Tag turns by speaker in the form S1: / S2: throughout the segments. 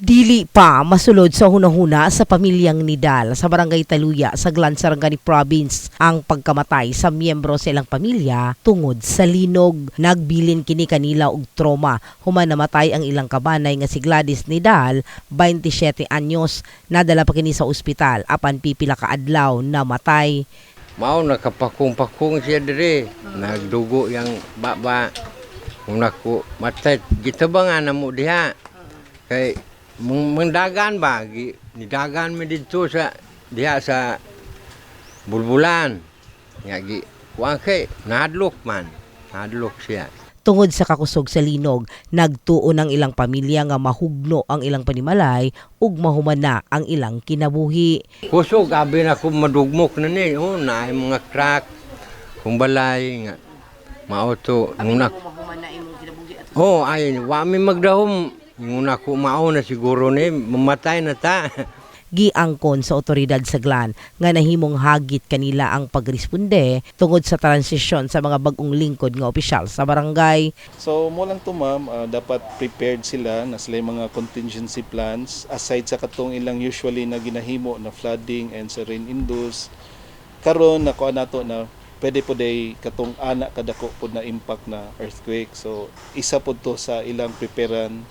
S1: Dili pa masulod sa hunahuna sa pamilyang Nidal sa Barangay Taluya sa Glan Sarangani Province ang pagkamatay sa miyembro sa ilang pamilya tungod sa linog. Nagbilin kini kanila og trauma human namatay ang ilang kabanay nga si Gladys Nidal, 27 anyos, nadala pa kini sa ospital apan pipila ka adlaw namatay.
S2: Mao nakapakong-pakong siya dire. Nagdugo yang baba. Kung naku matay gitabangan na mo diha. Kay mung mendagan ba nidagan mi dito sa diha sa bulbulan. Nga gi kuan kay nadlok man. Nadlok siya.
S1: Tungod sa kakusog sa linog, nagtuo ng ilang pamilya nga mahugno ang ilang panimalay ug mahuman na ang ilang kinabuhi.
S2: Kusog abi na ko madugmok na ni. Oh, naay mga crack. Kung balay nga mao to nung nak Oh, ay, wa mi magdahom. Yung ako mao na siguro ni, mamatay na ta.
S1: giangkon sa otoridad sa Glan nga nahimong hagit kanila ang pagresponde tungod sa transisyon sa mga bagong lingkod nga opisyal sa barangay.
S3: So mo lang to ma'am, ah, dapat prepared sila na sila yung mga contingency plans aside sa katong ilang usually na ginahimo na flooding and sa rain induced. Karon na kuha nato na pwede po day katong ana kadako po na impact na earthquake. So isa po to sa ilang preparan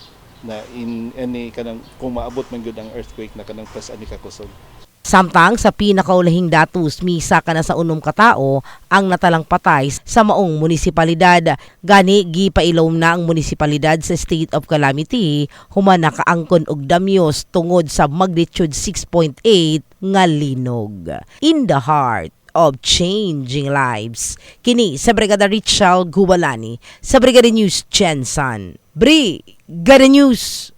S3: na in any kanang kung maabot man gyud ang earthquake na kanang plus ani kakusog.
S1: Samtang sa pinakaulahing datos misa ka na sa unom ka tao ang natalang patay sa maong munisipalidad. Gani gipailom na ang munisipalidad sa state of calamity human nakaangkon og damyos tungod sa magnitude 6.8 nga linog. In the heart of changing lives. Kini sa Brigada Richard Gubalani sa Brigada News Jensen. Brigada News